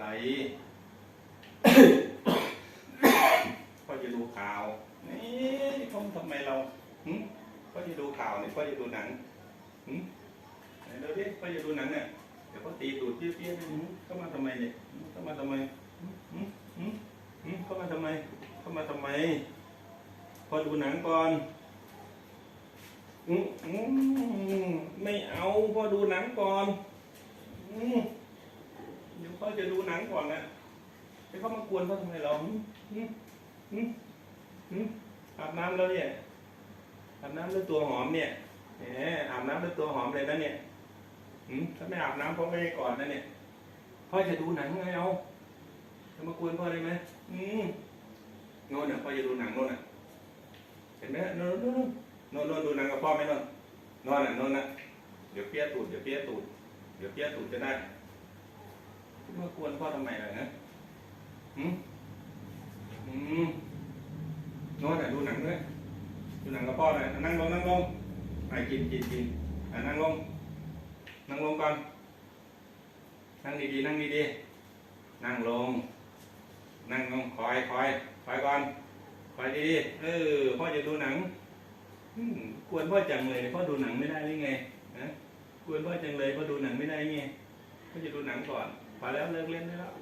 ไรพ่อจะดูข่าว นี่พ่อทำไมเราหึพ่อจะดูข่าวนี่พ่อจะดูหนังหึไหนดูดิพ่อจะดูหนังเนี่ยเดี๋ยวพ่อตีตูดเปี้ยๆเข้ามาทำไมเนี่ยเข้ามาทำไมเข้ามาทำไมเข้ามาทำไม พอดูหนังก่อนอืไม่เอาพอดูหนังก่อนอื เดี๋ยวพ่อจะดูหนังก่อนนะจะเข้ามากวนพ่อทำไมเราหึหึหึหึอาบน้ำแล้วเนี่ยอาบน้ำด้วยตัวหอมเนี่ยแหมอาบน้ำด้วยตัวหอมเลยนะเนี่ยหืมถ้าไม่อาบน้ำพ่อไม่ให้ก่อนนะเนี่ยพ่อจะดูหนังไงเอาจะมากวนพ่อได้ไหมอืมโน่นน่ะพ่อจะดูหนังโน่นน่ะเห็นไหมโน่นโน่นโน่นโน่นดูหนังกับพ่อไหมโน่นโน่นน่ะโน่นน่ะเดี๋ยวเปี้ยตูดเดี๋ยวเปี้ยตูดเดี๋ยวเปี้ยตูดจะได้เมื่อก วนพ่อทำไมล่ะนะหืมอืมน่นน่ดูหนังด้วยดูหนังกับพ่อหน่อยนั่งลงนั่งลงไอ้กินกินกินนั่งลง นั่งลงก่อน นั่งดีๆนั่งดีๆนั่งลง นั่งลงคอยคอยคอยก่อนคอยดีๆเออพ่อจะดูหนังอืมกวนพ่อจังเลยพ่อดูหนังไม่ได้หรือไงนะกวนพ่อจังเลยพ่อดูหนังไม่ได้ไงพ่อจะดูหนังก่อน พอแล้วเลิกเล่นได้แล้ว